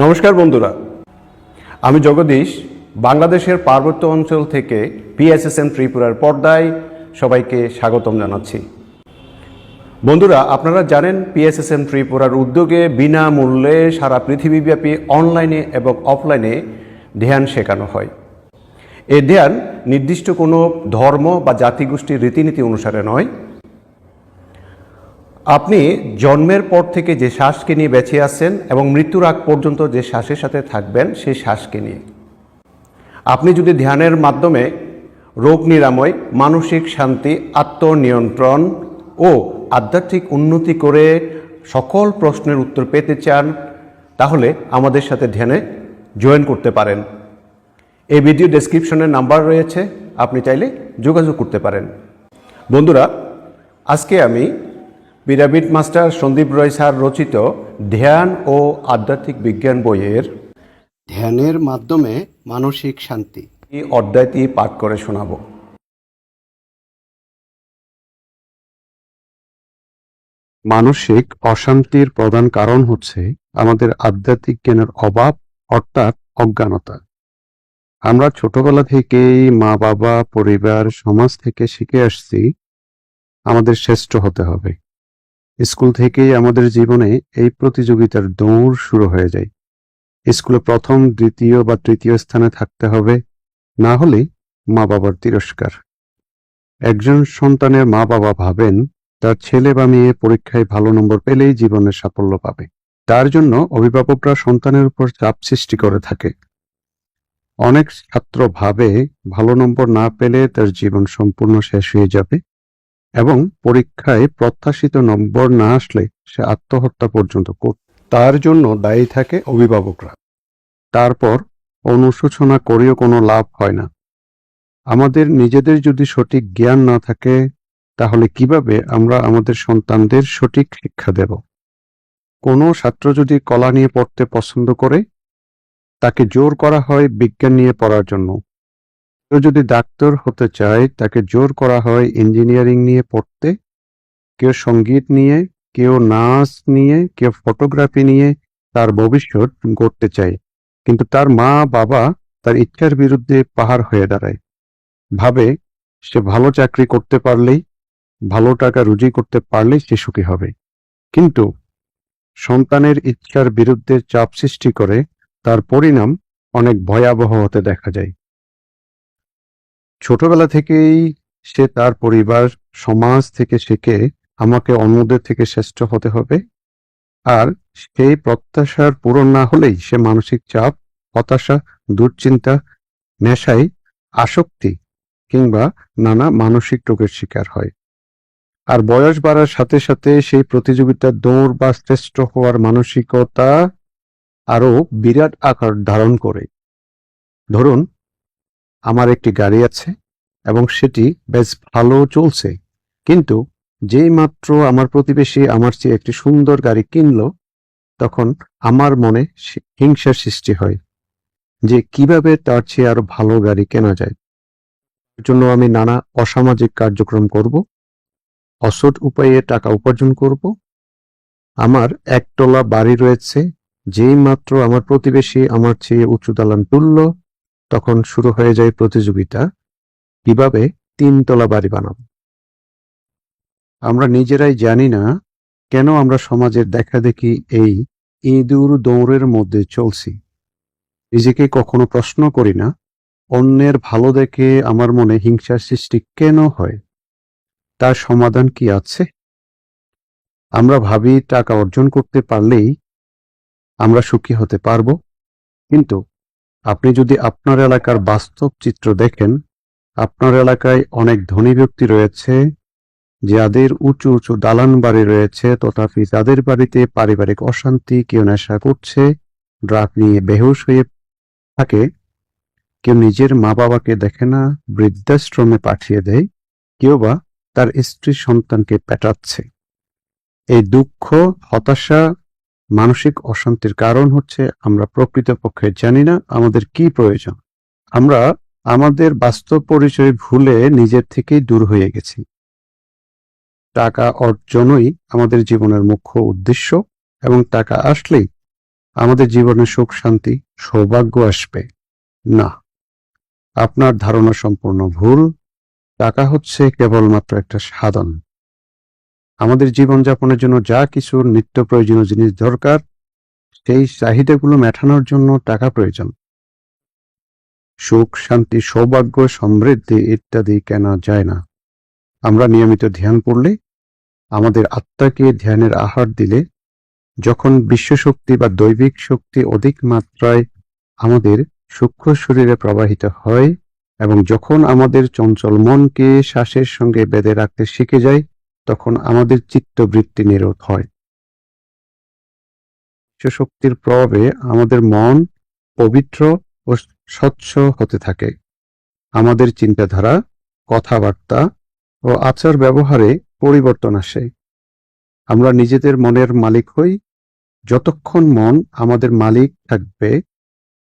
নমস্কার বন্ধুরা। আমি জগদীশ, বাংলাদেশের পার্বত্য অঞ্চল থেকে পিএসএসএম ত্রিপুরার পর্দায় সবাইকে স্বাগতম জানাচ্ছি। বন্ধুরা, আপনারা জানেন পিএসএসএম ত্রিপুরার উদ্যোগে বিনামূল্যে সারা পৃথিবীব্যাপী অনলাইনে এবং অফলাইনে ধ্যান শেখানো হয়। এই ধ্যান নির্দিষ্ট কোনো ধর্ম বা জাতিগোষ্ঠীর রীতিনীতি অনুসারে নয় আপনি জন্মের পর থেকে যে শ্বাসকে নিয়ে বেঁচে আছেন এবং মৃত্যুর আগ পর্যন্ত যে শ্বাসের সাথে থাকবেন, সেই শ্বাসকে নিয়ে। আপনি যদি ধ্যানের মাধ্যমে রোগ নিরাময়, মানসিক শান্তি, আত্মনিয়ন্ত্রণ ও আধ্যাত্মিক উন্নতি করে সকল প্রশ্নের উত্তর পেতে চান, তাহলে আমাদের সাথে ধ্যানে জয়েন করতে পারেন। এই ভিডিও ডেসক্রিপশনে নাম্বার রয়েছে, আপনি চাইলে যোগাযোগ করতে পারেন। বন্ধুরা, আজকে আমি pyramid master Sandeep Roy sir রচিত ধ্যান ও আধ্যাত্মিক বিজ্ঞান বইয়ের ধ্যানের মাধ্যমে মানসিক শান্তি। এই অধ্যায়টি পাঠ করে শোনাব। মানসিক অশান্তির প্রধান কারণ হচ্ছে আমাদের আধ্যাত্মিক জ্ঞানের অভাব অর্থাৎ অজ্ঞানতা। আমরা ছোটবেলা থেকেই মা বাবা পরিবার সমাজ থেকে শিখে আসছি আমাদের শ্রেষ্ঠ হতে হবে। স্কুল থেকেই আমাদের জীবনে এই প্রতিযোগিতার দৌড় শুরু হয়ে যায়। স্কুলে প্রথম, দ্বিতীয় বা তৃতীয় স্থানে থাকতে হবে, না হলে মা বাবার তিরস্কার। একজন সন্তানের মা বাবা ভাবেন, তার ছেলে বা মেয়ে পরীক্ষায় ভালো নম্বর পেলেই জীবনের সাফল্য পাবে। তার জন্য অভিভাবকরা সন্তানের উপর চাপ সৃষ্টি করে থাকে। অনেক ছাত্র ভাবে ভালো নম্বর না পেলে তার জীবন সম্পূর্ণ শেষ হয়ে যাবে। এবং পরীক্ষায় প্রত্যাশিত নম্বর না আসলে সে আত্মহত্যা পর্যন্ত কর তার জন্য দায়ী থাকে অভিভাবকরা। তারপর অনুশোচনা করেও কোনো লাভ হয় না। আমাদের নিজেদের যদি সঠিক জ্ঞান না থাকে, তাহলে কীভাবে আমরা আমাদের সন্তানদের সঠিক শিক্ষা দেব? কোনো ছাত্র যদি কলা নিয়ে পড়তে পছন্দ করে, তাকে জোর করা হয় বিজ্ঞান নিয়ে পড়ার জন্য। কেউ যদি ডাক্তার হতে চায়, তাকে জোর করা হয় ইঞ্জিনিয়ারিং নিয়ে পড়তে, কেউ সংগীত নিয়ে, কেউ নাচ নিয়ে, কেউ ফটোগ্রাফি নিয়ে তার ভবিষ্যৎ গড়তে চায়। কিন্তু তার মা, বাবা তার ইচ্ছার বিরুদ্ধে পাহাড় হয়ে দাঁড়ায়। ভাবে সে ভালো চাকরি করতে পারলেই, ভালো টাকা রুজি করতে পারলেই সে সুখী হবে। কিন্তু সন্তানের ইচ্ছার বিরুদ্ধে চাপ সৃষ্টি করে তার পরিণাম অনেক ভয়াবহ হতে দেখা যায়। ছোটবেলা থেকেই সে তার পরিবার, সমাজ থেকে শেখে আমাকে অন্যদের থেকে শ্রেষ্ঠ হতে হবে। আর সেই প্রত্যাশার পূরণ না হলেই সে মানসিক চাপ, হতাশা, দুশ্চিন্তা, নেশায় আসক্তি কিংবা নানা মানসিক রোগের শিকার হয়। আর বয়স বাড়ার সাথে সাথে সেই প্রতিযোগিতার দৌড় বা শ্রেষ্ঠ হওয়ার মানসিকতা আরও বিরাট আকার ধারণ করে। ধরুন আমার একটি গাড়ি আছে এবং সেটি বেশ ভালো চলছে। কিন্তু যেই মাত্র আমার প্রতিবেশী আমার চেয়ে একটি সুন্দর গাড়ি কিনল, তখন আমার মনে হিংসার সৃষ্টি হয় যে কীভাবে তার চেয়ে আরও ভালো গাড়ি কেনা যায়। এর জন্য আমি নানা অসামাজিক কার্যক্রম করব, অসৎ উপায়ে টাকা উপার্জন করব। আমার একতলা বাড়ি রয়েছে, যেই মাত্র আমার প্রতিবেশী আমার চেয়ে উঁচু দালান তুলল তখন শুরু হয়ে যায় প্রতিযোগিতা। কীভাবে? তিনতলা বাড়ি বানাবো আমরা নিজেরাই জানি না কেন আমরা সমাজের দেখা দেখি এই ইঁদুর দৌড়ের মধ্যে চলছি। নিজেকে কখনো প্রশ্ন করি না, অন্যের ভালো দেখে আমার মনে হিংসার সৃষ্টি কেন হয়? তার সমাধান কি আছে? আমরা ভাবি টাকা অর্জন করতে পারলেই আমরা সুখী হতে পারব, কিন্তু আপনি যদি আপনার এলাকার বাস্তব চিত্র দেখেন, আপনার এলাকায় অনেক ধনী ব্যক্তি রয়েছে, যাদের উঁচু উঁচু দালান বাড়ি রয়েছে, তথাপি তাদের বাড়িতে পারিবারিক অশান্তি, কেউ নেশা করছে, ড্রাগ নিয়ে বেহুশ হয়ে থাকে। কেউ নিজের মা বাবাকে দেখে না, বৃদ্ধাশ্রমে পাঠিয়ে দেয়, কেউ বা তার স্ত্রী সন্তানকে পেটাচ্ছে। এই দুঃখ, হতাশা মানসিক অশান্তির কারণ হচ্ছে আমরা প্রকৃতপক্ষে জানি না আমাদের কি প্রয়োজন। আমরা আমাদের বাস্তব পরিচয় ভুলে নিজের থেকেই দূর হয়ে গেছি। টাকা অর্জনই আমাদের জীবনের মুখ্য উদ্দেশ্য এবং টাকা আসলেই আমাদের জীবনে সুখ, শান্তি, সৌভাগ্য আসবে। না, আপনার ধারণা সম্পূর্ণ ভুল। টাকা হচ্ছে কেবলমাত্র একটা সাধন। আমাদের জীবনযাপনের জন্য যা কিছু নিত্য প্রয়োজনীয় জিনিস দরকার, সেই চাহিদাগুলো মেটানোর জন্য টাকা প্রয়োজন। সুখ, শান্তি, সৌভাগ্য, সমৃদ্ধি ইত্যাদি কেনা যায় না? আমরা নিয়মিত ধ্যান করলে, আমাদের আত্মাকে ধ্যানের আহার দিলে, যখন বিশ্বশক্তি বা দৈবিক শক্তি অধিক মাত্রায় আমাদের সূক্ষ্ম শরীরে প্রবাহিত হয় এবং যখন আমাদের চঞ্চল মনকে শ্বাসের সঙ্গে বেঁধে রাখতে শিখে যায় তখন আমাদের চিত্তবৃত্তি নিরোধ হয়। শক্তির প্রভাবে আমাদের মন পবিত্র ও স্বচ্ছ হতে থাকে। আমাদের চিন্তাধারা, কথাবার্তা ও আচার ব্যবহারে পরিবর্তন আসে। আমরা নিজেদের মনের মালিক হই। যতক্ষণ মন আমাদের মালিক থাকবে,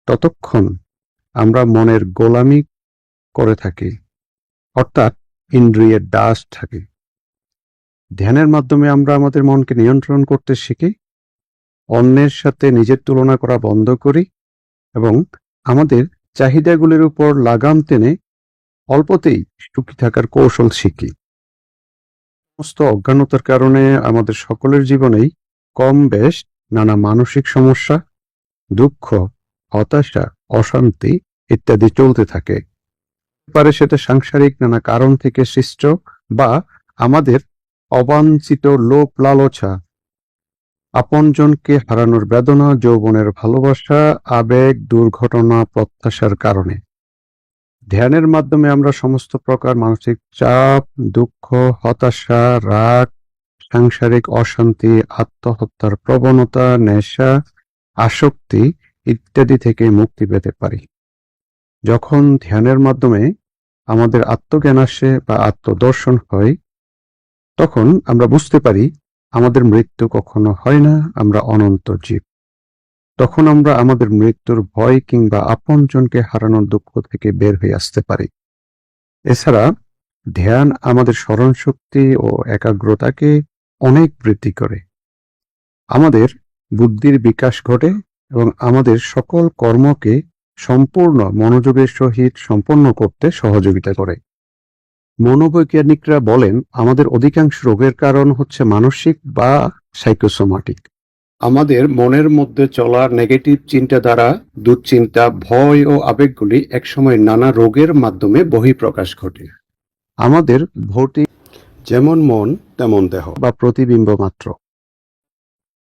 ততক্ষণ আমরা মনের গোলামি করে থাকি। অর্থাৎ ইন্দ্রিয়ের দাস থাকি। ধ্যানের মাধ্যমে আমরা আমাদের মনকে নিয়ন্ত্রণ করতে শিখি, অন্যের সাথে নিজের তুলনা করা বন্ধ করি এবং আমাদের চাহিদাগুলির উপর লাগাম টেনে অল্পতেই সুখী থাকার কৌশল শিখি। সমস্ত অজ্ঞানতার কারণে আমাদের সকলের জীবনেই কম বেশ নানা মানসিক সমস্যা, দুঃখ, হতাশা, অশান্তি ইত্যাদি চলতে থাকে। পারে সেটা সাংসারিক নানা কারণ থেকে সৃষ্ট বা আমাদের অবাঞ্ছিত লোভ লালসা আপনজনকে হারানোর বেদনা, যৌবনের ভালোবাসা, আবেগ, দুর্ঘটনা, প্রত্যাশার কারণে। ধ্যানের মাধ্যমে আমরা সমস্ত প্রকার মানসিক চাপ, দুঃখ, হতাশা, রাগ, সাংসারিক অশান্তি, আত্মহত্যার প্রবণতা, নেশা, আসক্তি ইত্যাদি থেকে মুক্তি পেতে পারি। যখন ধ্যানের মাধ্যমে আমাদের আত্মজ্ঞান আসে বা আত্মদর্শন হয় তখন আমরা বুঝতে পারি আমাদের মৃত্যু কখনো হয় না, আমরা অনন্ত জীব। তখন আমরা আমাদের মৃত্যুর ভয় কিংবা আপনজনকে হারানোর দুঃখ থেকে বের হয়ে আসতে পারি। এছাড়া ধ্যান আমাদের স্মরণ শক্তি ও একাগ্রতাকে অনেক বৃদ্ধি করে। আমাদের বুদ্ধির বিকাশ ঘটে এবং আমাদের সকল কর্মকে সম্পূর্ণ মনোযোগের সহিত সম্পন্ন করতে সহযোগিতা করে। মনোবৈজ্ঞানিকরা বলেন আমাদের অধিকাংশ রোগের কারণ হচ্ছে মানসিক বা সাইকোসোমাটিক। আমাদের মনের মধ্যে চলা নেগেটিভ চিন্তা দ্বারা দুশ্চিন্তা ভয় ও আবেগগুলি একসময় নানা রোগের মাধ্যমে বহিঃপ্রকাশ ঘটে। আমাদের ভৌতিক যেমন মন তেমন দেহ। বা প্রতিবিম্ব মাত্র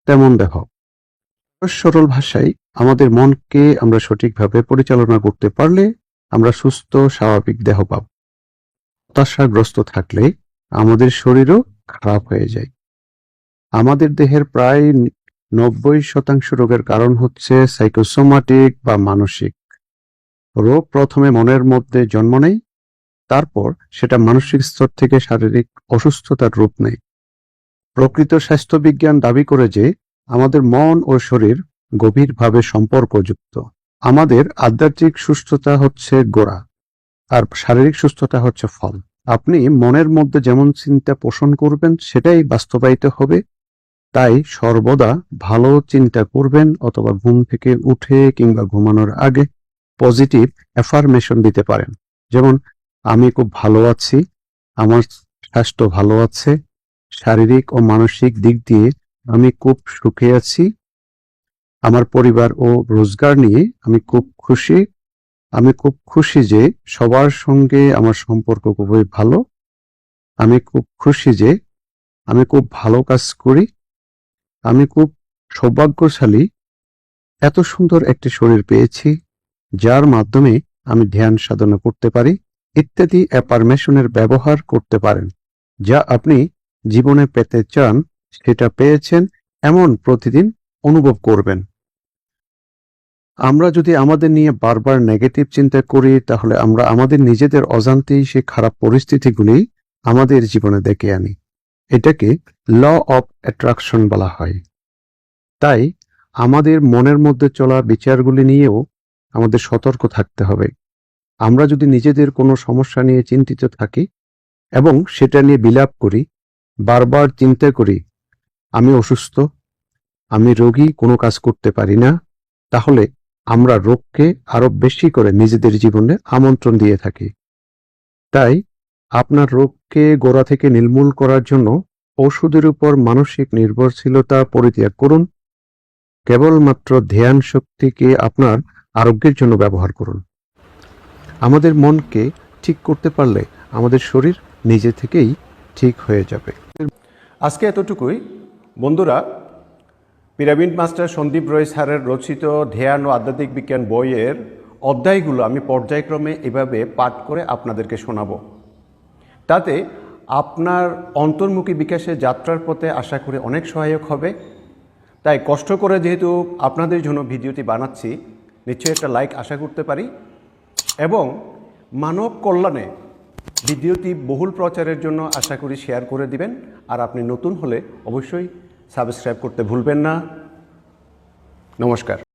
তেমন দেহ। সরল ভাষায় আমাদের মনকে আমরা সঠিকভাবে পরিচালনা করতে পারলে আমরা সুস্থ স্বাভাবিক দেহ পাব। হতাশাগ্রস্ত থাকলে আমাদের শরীরও খারাপ হয়ে যায়। আমাদের দেহের প্রায় নব্বই শতাংশ রোগের কারণ হচ্ছে সাইকোসোমাটিক বা মানসিক। রোগ প্রথমে মনের মধ্যে জন্ম নেয়, তারপর সেটা মানসিক স্তর থেকে শারীরিক অসুস্থতার রূপ নেয়। প্রকৃত স্বাস্থ্যবিজ্ঞান দাবি করে যে আমাদের মন ও শরীর গভীরভাবে সম্পর্কযুক্ত। আমাদের আধ্যাত্মিক সুস্থতা হচ্ছে গোড়া। আর শারীরিক সুস্থতা হচ্ছে ফল। আপনি মনের মধ্যে যেমন চিন্তা পোষণ করবেন, সেটাই বাস্তবায়িত হবে। তাই সর্বদা ভালো চিন্তা করবেন, অথবা ঘুম থেকে উঠে কিংবা ঘুমানোর আগে পজিটিভ অ্যাফার্মেশন দিতে পারেন। যেমন, আমি খুব ভালো আছি, আমার স্বাস্থ্য ভালো আছে, শারীরিক ও মানসিক দিক দিয়ে আমি খুব সুখে আছি, আমার পরিবার ও রোজগার নিয়ে আমি খুব খুশি আমি খুব খুশি যে সবার সঙ্গে আমার সম্পর্ক খুবই ভালো। আমি খুব খুশি যে আমি খুব ভালো কাজ করি। আমি খুব সৌভাগ্যশালী এত সুন্দর একটি শরীর পেয়েছি, যার মাধ্যমে আমি ধ্যান সাধনা করতে পারি, ইত্যাদি অ্যাপারমেশনের ব্যবহার করতে পারেন, যা আপনি জীবনে পেতে চান, সেটা পেয়েছেন, এমন প্রতিদিন অনুভব করবেন। আমরা যদি আমাদের নিয়ে বারবার নেগেটিভ চিন্তা করি, তাহলে আমরা আমাদের নিজেদের অজান্তেই সেই খারাপ পরিস্থিতিগুলি আমাদের জীবনে ডেকে আনি। এটাকে ল অফ অ্যাট্রাকশন বলা হয়। তাই আমাদের মনের মধ্যে চলা বিচারগুলি নিয়েও আমাদের সতর্ক থাকতে হবে। আমরা যদি নিজেদের কোনো সমস্যা নিয়ে চিন্তিত থাকি এবং সেটা নিয়ে বিলাপ করি, বারবার চিন্তা করি, আমি অসুস্থ, আমি রোগী, কোনো কাজ করতে পারি না, তাহলে আমরা রোগকে আরও বেশি করে নিজেদের জীবনে আমন্ত্রণ দিয়ে থাকি। তাই, আপনার রোগকে গোড়া থেকে নির্মূল করার জন্য ওষুধের উপর মানসিক নির্ভরশীলতা পরিত্যাগ করুন। কেবলমাত্র ধ্যান শক্তিকে আপনার আরোগ্যের জন্য ব্যবহার করুন। আমাদের মনকে ঠিক করতে পারলে আমাদের শরীর নিজে থেকেই ঠিক হয়ে যাবে। আজকে এতটুকুই। বন্ধুরা পিরামিড মাস্টার সন্দীপ রয় স্যারের রচিত ধ্যান ও আধ্যাত্মিক বিজ্ঞান বইয়ের অধ্যায়গুলো আমি পর্যায়ক্রমে এভাবে পাঠ করে আপনাদেরকে শোনাব। তাতে আপনার অন্তর্মুখী বিকাশের যাত্রার পথে আশা করি অনেক সহায়ক হবে। তাই কষ্ট করে যেহেতু আপনাদের জন্য ভিডিওটি বানাচ্ছি, নিশ্চয়ই একটা লাইক আশা করতে পারি। এবং মানব কল্যাণে ভিডিওটি বহুল প্রচারের জন্য আশা করি শেয়ার করে দিবেন। আর আপনি নতুন হলে অবশ্যই সাবস্ক্রাইব করতে ভুলবেন না। নমস্কার।